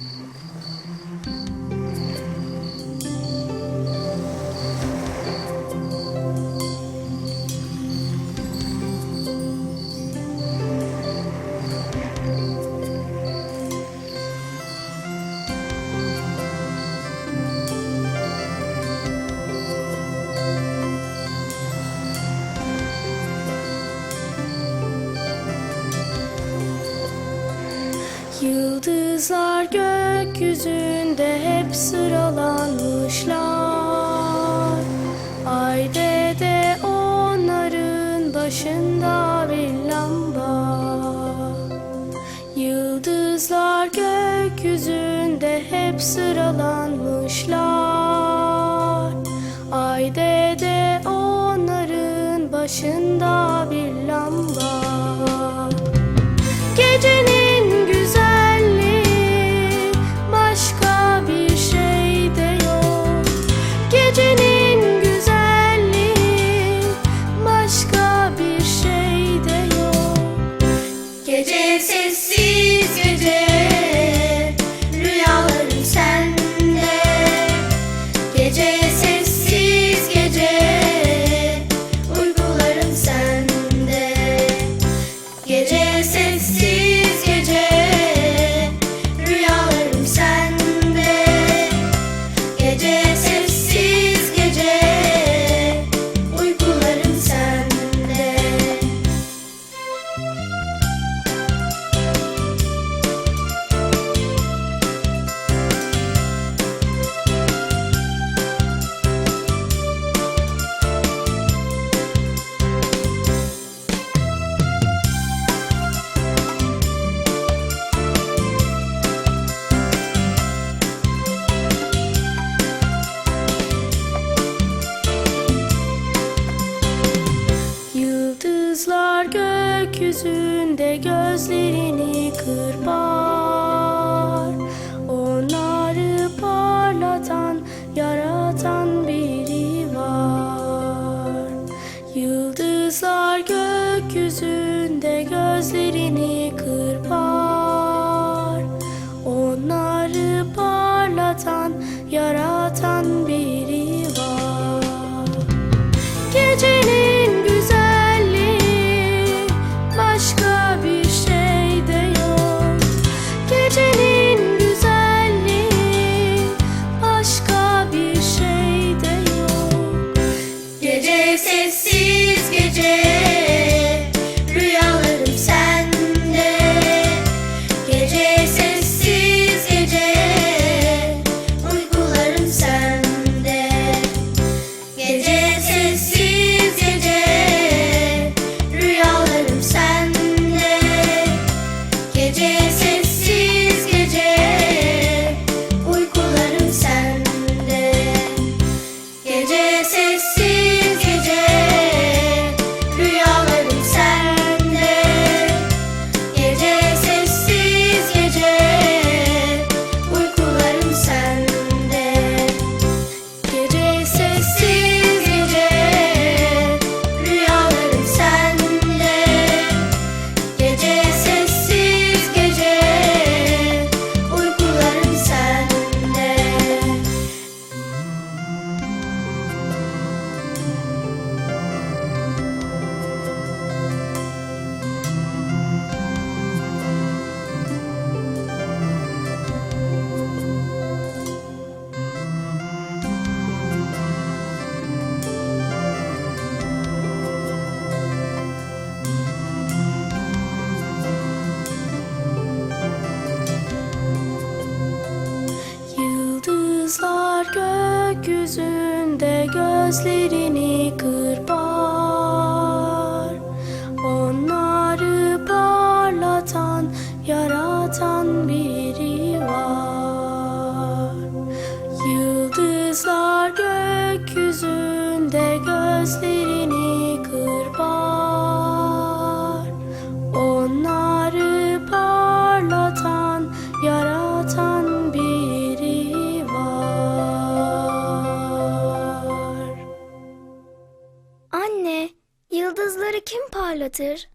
Mm-hmm. Yıldızlar gökyüzünde hep sıralanmışlar. Ayde de onların başında bir lamba. Yıldızlar gökyüzünde hep sıralanmışlar. Ayde de onların başında bir lamba. yüzünde gözlerini kırpar Onları parlatan, yaratan biri var. Yıldızlar gökyüzünde gözlerini kırpar leading Yıldızları kim parlatır?